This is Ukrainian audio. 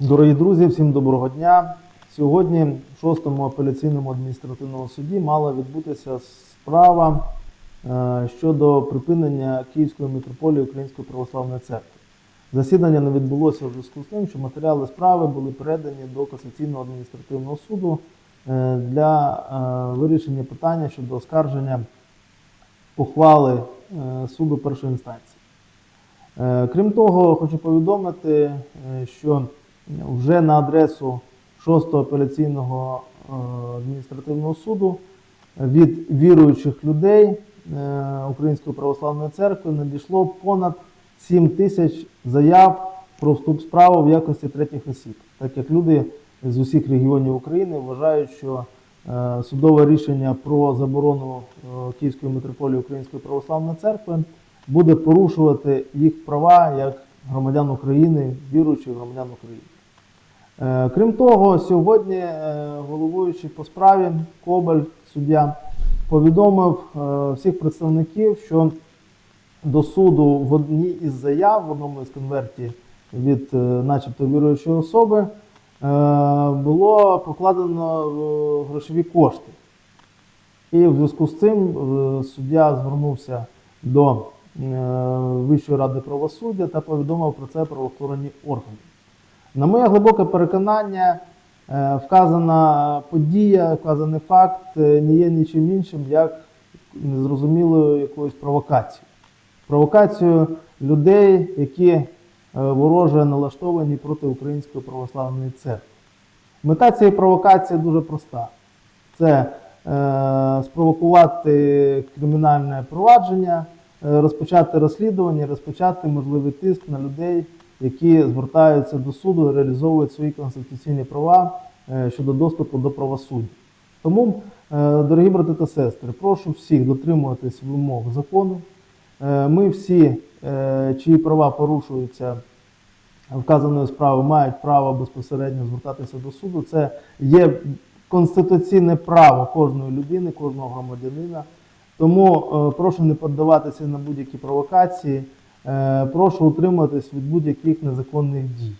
Дорогі друзі, всім доброго дня. Сьогодні в 6-му апеляційному адміністративному суді мала відбутися справа е, щодо припинення Київської митрополії Української православної церкви. Засідання не відбулося в зв'язку з тим, що матеріали справи були передані до касаційного адміністративного суду е, для е, вирішення питання щодо оскарження ухвали суду першої інстанції. Крім того, хочу повідомити, що вже на адресу 6-го апеляційного е, адміністративного суду від віруючих людей е, Української православної церкви надійшло понад 7 тисяч заяв про вступ справи в якості третіх осіб, так як люди з усіх регіонів України вважають, що е, судове рішення про заборону Київської митрополії Української православної церкви буде порушувати їх права як громадян України, віруючих громадян України. Е, Крім того, сьогодні е, головуючий по справі Кобаль, суддя, повідомив е, всіх представників, що до суду в одній із заяв, в одному із конвертів від начебто віруючої особи, було покладено грошові кошти. І в зв'язку з цим суддя звернувся до Вищої ради правосуддя та повідомив про це правоохоронні органи. На моє глибоке переконання, е, вказана подія, вказаний факт е, не є нічим іншим, як незрозумілою якоюсь провокацією. Провокацією людей, які е, вороже налаштовані проти Української православної церкви. Мета цієї провокації дуже проста: це е, спровокувати кримінальне провадження, розпочати розслідування, розпочати можливий тиск на людей, які звертаються до суду реалізовують свої конституційні права е, щодо доступу до правосуддя. Тому, е, дорогі брати та сестри, прошу всіх дотримуватись вимог закону. Е, Ми всі, чиї права порушуються вказаної справи, мають право безпосередньо звертатися до суду. Це є конституційне право кожної людини, кожного громадянина. Тому прошу не піддаватися на будь-які провокації, прошу утриматись від будь-яких незаконних дій.